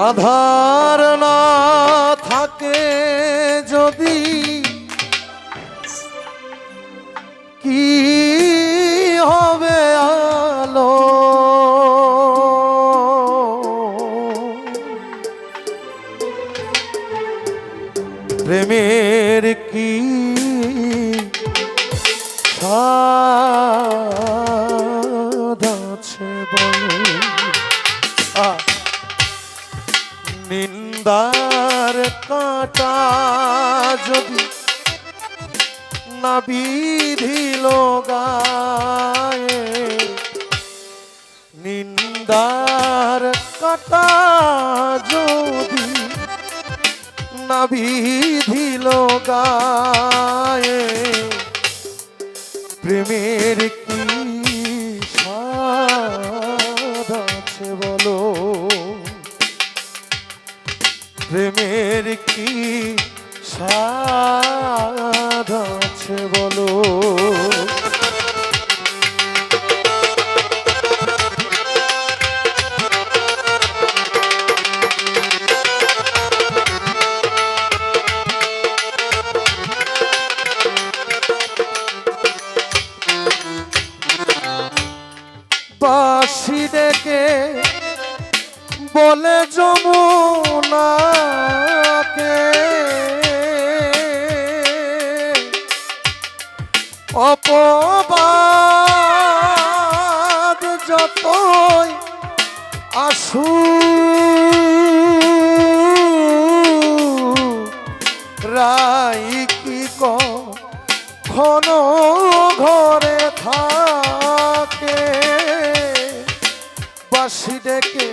আধার না থাকে যদি কি হবে আলো? প্রেমের কি স্বাদ নিন্দার কাটা যদি না বিধিল গায়ে নিন্দার কাটা যদি না বিধিল গায়ে প্রেমের প্রেমের কি সাধ আছে বলো? যমুনাকে। অপবাদ যতই আসু রাই কি খন ঘরে থাকে? বাসি ডেকে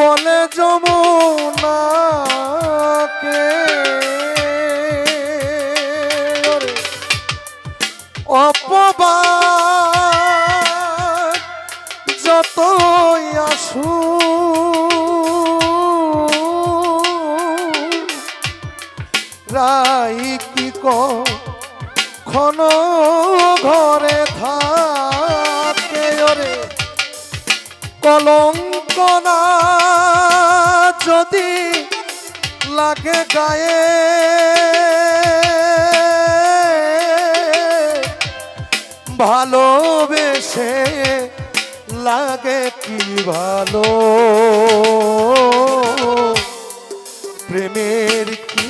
বলে যমুনাকে। অপবাদ যতই আসু রাই কি খন ঘরে থাকে? ওরে। কলঙ্ক না যদি লাগে গায়ে। ভালোবেসে লাগে কি ভালো? প্রেমের কি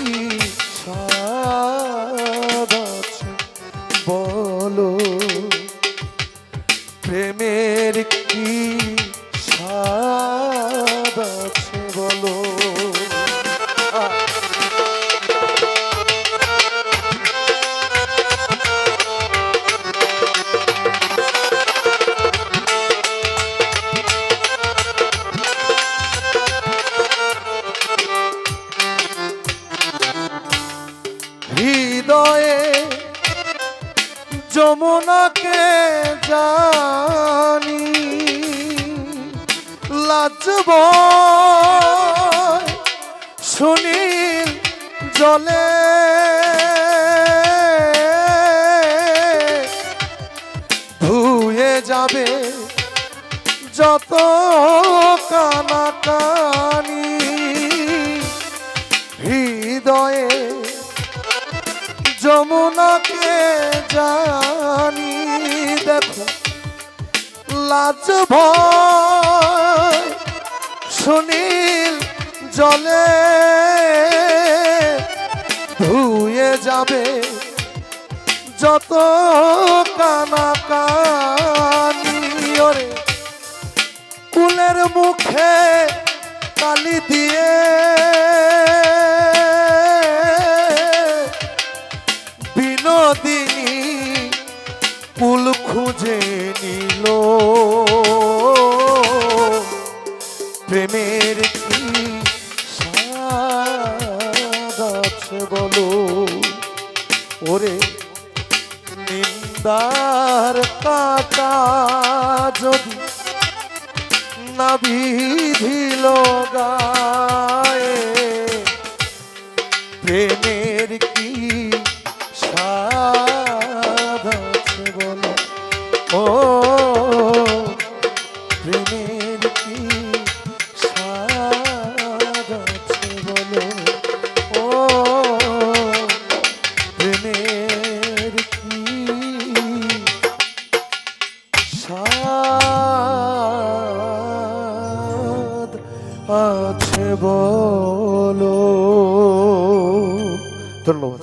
আছে বলো! হৃদয়ে যমুনাকে জানি লাজব সুনীল জলে। ধুয়ে যাবে যত কানাকানি হৃদয়ে যমুনাকে জানি। দেখো লাজ ভয় সুনীল জলে ধুয়ে যাবে যত কানা কানি ওরে, কুলের মুখে কালি দিয়ে বিনোদিনী কুল খুঁজে নিল। প্রেমের কি বলো। ওরে নিন্দার কাটা যদি না বিধিল গায়ে প্রেমের চাঁদ আছে বলো। ধন্যবাদ।